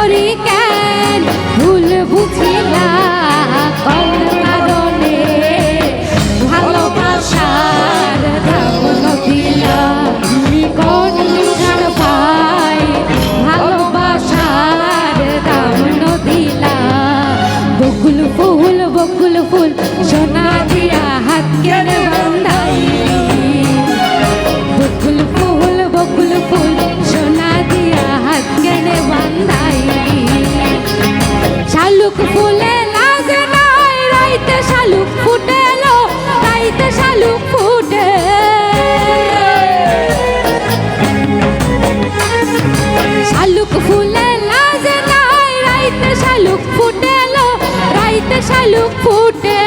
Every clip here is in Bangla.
করি কেন? ভুল বুঝিলা আলু ফুটে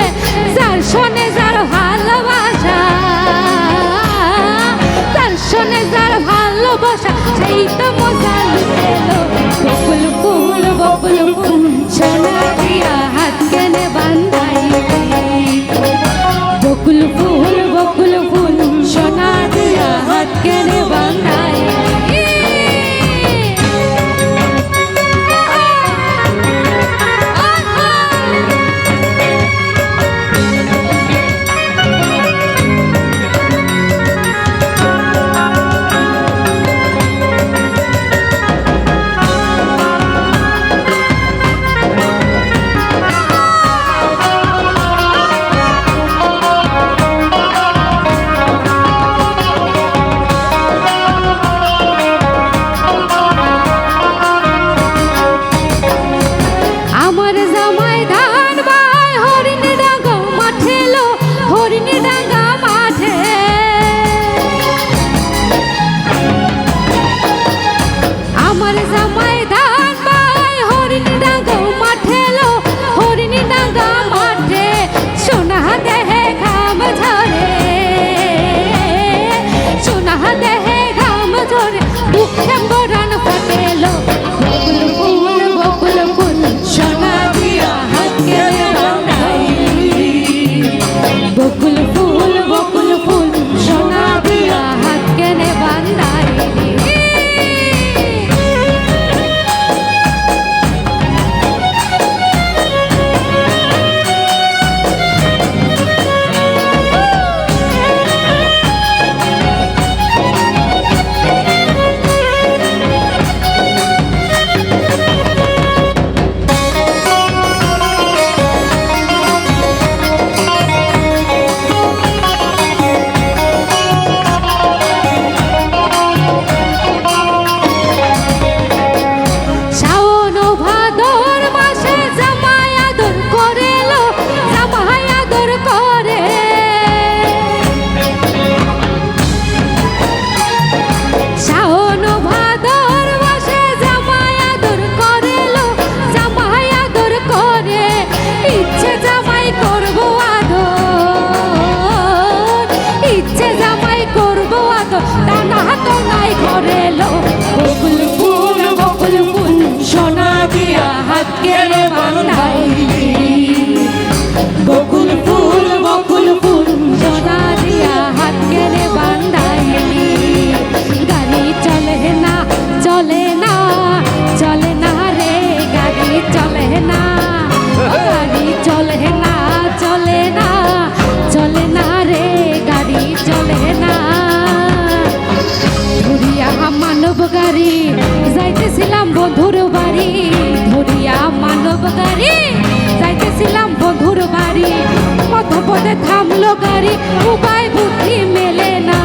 বধুর বাড়ি, ধরিয়া মানব গাড়ি। যাইতেছিলাম বধুর বাড়ি পথ পথে থামলো গাড়ি। উপায় বুদ্ধি মেলে না।